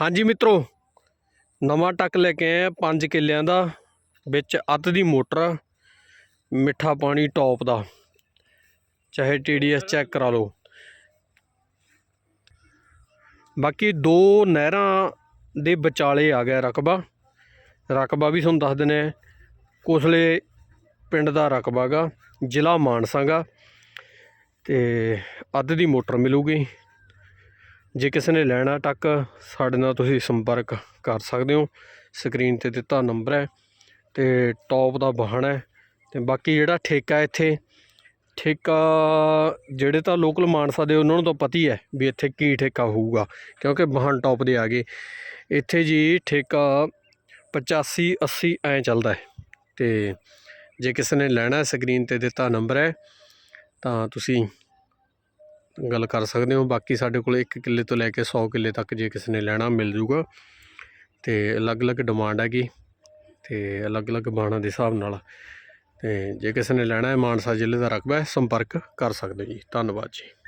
ਹਾਂਜੀ ਮਿੱਤਰੋ, ਨਵਾਂ ਟੱਕ ਲੈ ਕੇ ਆਏ ਆ 5 ਕਿੱਲਿਆਂ ਦਾ, ਵਿੱਚ ਅੱਧ ਦੀ ਮੋਟਰ, ਮਿੱਠਾ ਪਾਣੀ ਟੌਪ ਦਾ। ਚਾਹੇ TDS ਚੈੱਕ ਕਰਾ ਲਓ। ਬਾਕੀ ਦੋ ਨਹਿਰਾਂ ਦੇ ਵਿਚਾਲੇ ਆ ਗਿਆ ਰਕਬਾ। ਰਕਬਾ ਵੀ ਤੁਹਾਨੂੰ ਦੱਸ ਦਿੰਦੇ ਆ ਕੋਸਲੇ ਪਿੰਡ ਦਾ ਰਕਬਾ ਗਾ, ਜ਼ਿਲ੍ਹਾ ਮਾਨਸਾ ਗਾ। ਤੇ ਅੱਧ ਦੀ ਮੋਟਰ ਮਿਲੂਗੀ। ਜੇ ਕਿਸੇ ਨੇ ਲੈਣਾ ਟੱਕ ਸਾਡੇ ਨਾਲ ਤੁਸੀਂ ਸੰਪਰਕ ਕਰ ਸਕਦੇ ਹੋ। ਸਕਰੀਨ ਤੇ ਦਿੱਤਾ ਨੰਬਰ ਹੈ ਤੇ ਟੌਪ ਦਾ ਵਾਹਣ ਹੈ ਤੇ ਬਾਕੀ ਜਿਹੜਾ ਠੇਕਾ ਇੱਥੇ, ਠੇਕਾ ਜਿਹੜੇ ਤਾਂ ਲੋਕਲ ਮਾਨਸਾ ਦੇ ਉਹਨਾਂ ਨੂੰ ਤਾਂ ਪਤਾ ਹੀ ਹੈ ਵੀ ਇੱਥੇ ਕੀ ਠੇਕਾ ਹੋਊਗਾ, ਕਿਉਂਕਿ ਵਾਹਣ ਟੌਪ ਦੇ ਆ ਗਏ। ਇੱਥੇ ਜੀ ਠੇਕਾ 85 80 ਐ ਚੱਲਦਾ ਹੈ ਤੇ ਜੇ ਕਿਸੇ ਨੇ ਲੈਣਾ ਸਕਰੀਨ ਤੇ ਦਿੱਤਾ ਨੰਬਰ ਹੈ, ਤਾਂ ਤੁਸੀਂ ਗੱਲ ਕਰ ਸਕਦੇ ਹੋ। ਬਾਕੀ ਸਾਡੇ ਕੋਲ 1 ਕਿੱਲੇ ਤੋਂ ਲੈ ਕੇ 100 ਕਿੱਲੇ ਤੱਕ ਜੇ ਕਿਸੇ ਨੇ ਲੈਣਾ ਮਿਲ ਜੂਗਾ। ਤੇ ਅਲੱਗ-ਅਲੱਗ ਡਿਮਾਂਡ ਹੈਗੀ ਤੇ ਅਲੱਗ-ਅਲੱਗ ਬਾਣਾ ਦੇ ਹਿਸਾਬ ਨਾਲ। ਤੇ ਜੇ ਕਿਸੇ ਨੇ ਲੈਣਾ ਹੈ, ਮਾਨਸਾ ਜ਼ਿਲ੍ਹੇ ਦਾ ਰਕਬਾ ਸੰਪਰਕ ਕਰ ਸਕਦੇ ਹੋ ਜੀ। ਧੰਨਵਾਦ ਜੀ।